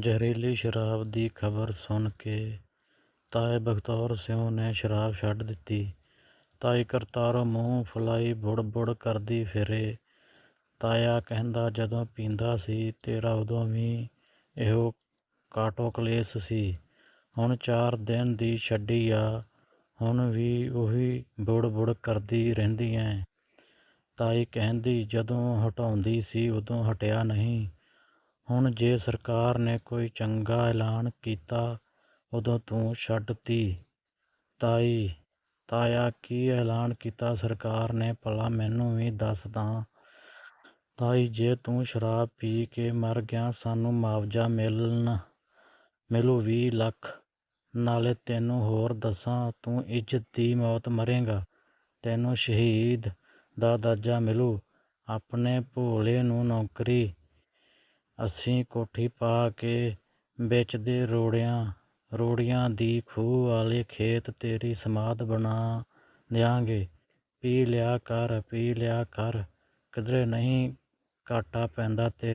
ਜ਼ਹਿਰੀਲੀ ਸ਼ਰਾਬ ਦੀ ਖ਼ਬਰ ਸੁਣ ਕੇ ਤਾਏ ਬਖਤੌਰ ਸਿਉ ਨੇ ਸ਼ਰਾਬ ਛੱਡ ਦਿੱਤੀ। ਤਾਈ ਕਰਤਾਰੋ ਮੂੰਹ ਫੁਲਾਈ ਬੁੜ-ਬੁੜ ਕਰਦੀ ਫਿਰੇ। ਤਾਇਆ ਕਹਿੰਦਾ, ਜਦੋਂ ਪੀਂਦਾ ਸੀ, ਤੇਰਾ ਉਦੋਂ ਵੀ ਇਹੋ ਕਾਟੋ ਕਲੇਸ਼ ਸੀ। ਹੁਣ ਚਾਰ ਦਿਨ ਦੀ ਛੱਡੀ ਆ, ਹੁਣ ਵੀ ਉਹੀ ਬੁੜ-ਬੁੜ ਕਰਦੀ ਰਹਿੰਦੀ ਏਂ। ਤਾਈ ਕਹਿੰਦੀ, ਜਦੋਂ ਹਟਾਉਂਦੀ ਸੀ, ਉਦੋਂ ਹਟਿਆ ਨਹੀਂ। ਹੁਣ ਜੇ ਸਰਕਾਰ ਨੇ ਕੋਈ ਚੰਗਾ ਐਲਾਨ ਕੀਤਾ, ਉਦੋਂ ਤੂੰ ਛੱਡਤੀ। ਤਾਈ: ਤਾਇਆ ਕੀ ਐਲਾਨ ਕੀਤਾ ਸਰਕਾਰ ਨੇ, ਭਲਾ ਮੈਨੂੰ ਵੀ ਦੱਸ ਤਾਂ। ਤਾਈ: ਜੇ ਤੂੰ ਸ਼ਰਾਬ ਪੀ ਕੇ ਮਰ ਗਿਆ, ਸਾਨੂੰ ਮੁਆਵਜ਼ਾ ਮਿਲਣ, ਮਿਲੂ ਵੀਹ ਲੱਖ। ਨਾਲੇ ਤੈਨੂੰ ਹੋਰ ਦੱਸਾਂ, ਤੂੰ ਇੱਜ਼ਤ ਦੀ ਮੌਤ ਮਰੇਗਾ ਤੈਨੂੰ ਸ਼ਹੀਦ ਦਾ ਦਰਜਾ ਮਿਲੂ। ਆਪਣੇ ਭੋਲੇ ਨੂੰ ਨੌਕਰੀ। ਅਸੀਂ ਕੋਠੀ ਪਾ ਕੇ ਵੇਚਦੇ ਰੋੜਿਆਂ, ਰੋੜੀਆਂ ਦੀ ਖੂਹ ਵਾਲੇ ਖੇਤ ਤੇਰੀ ਸਮਾਧ ਬਣਾ ਦਿਆਂਗੇ। ਪੀ ਲਿਆ ਕਰ, ਪੀ ਲਿਆ ਕਰ, ਕਿਧਰੇ ਨਹੀਂ ਘਾਟਾ ਪੈਂਦਾ ਤੇਰੇ